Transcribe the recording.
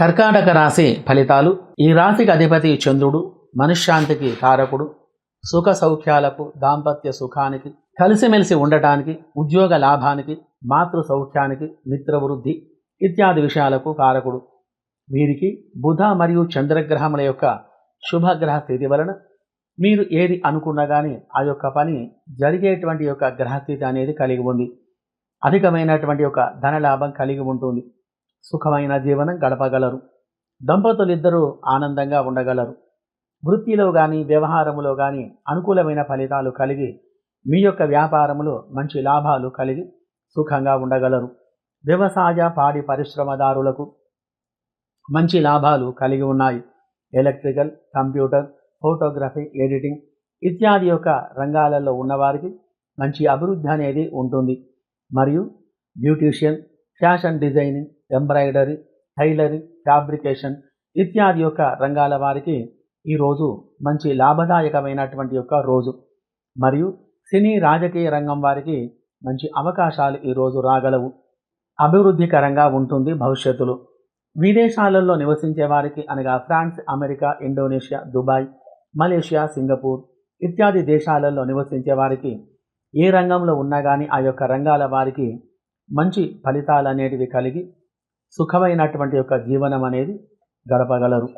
కర్కాటక రాశి ఫలితాలు. ఈ రాశికి అధిపతి చంద్రుడు మనశ్శాంతికి కారకుడు సుఖ సౌఖ్యాలకు దాంపత్య సుఖానికి కలిసిమెలిసి ఉండటానికి ఉద్యోగ లాభానికి మాతృ సౌఖ్యానికి మిత్రవృద్ధి ఇత్యాది విషయాలకు కారకుడు. వీరికి బుధ మరియు చంద్రగ్రహముల యొక్క శుభగ్రహ స్థితి వలన మీరు ఏది అనుకున్నా కానీ ఆ యొక్క పని జరిగేటువంటి యొక్క గ్రహస్థితి అనేది కలిగి ఉంది. అధికమైనటువంటి యొక్క ధనలాభం కలిగి ఉంటుంది. సుఖమైన జీవనం గడపగలరు. దంపతులిద్దరూ ఆనందంగా ఉండగలరు. వృత్తిలో కానీ వ్యవహారములో కానీ అనుకూలమైన ఫలితాలు కలిగి మీ యొక్క వ్యాపారములో మంచి లాభాలు కలిగి సుఖంగా ఉండగలరు. వ్యవసాయ పాడి పరిశ్రమదారులకు మంచి లాభాలు కలిగి ఉన్నాయి. ఎలక్ట్రికల్ కంప్యూటర్ ఫోటోగ్రఫీ ఎడిటింగ్ ఇత్యాది యొక్క రంగాలలో ఉన్నవారికి మంచి అభివృద్ధి అనేది ఉంటుంది. మరియు beautician fashion designing embroidery tailoring fabrication ఇత్యాది యొక్క రంగాల వారికి ఈరోజు మంచి లాభదాయకమైనటువంటి యొక్క రోజు. మరియు సినీ రాజకీయ రంగం వారికి మంచి అవకాశాలు ఈరోజు రాగలవు. అభివృద్ధికరంగా ఉంటుంది భవిష్యత్తులో. విదేశాలలో నివసించే వారికి అనగా France America Indonesia Dubai Malaysia Singapore ఇత్యాది దేశాలలో నివసించే వారికి ఏ రంగంలో ఉన్నా కానీ ఆ యొక్క రంగాల వారికి మంచి ఫలితాలు అనేటివి కలిగి సుఖమైనటువంటి యొక్క జీవనం అనేది గడపగలరు.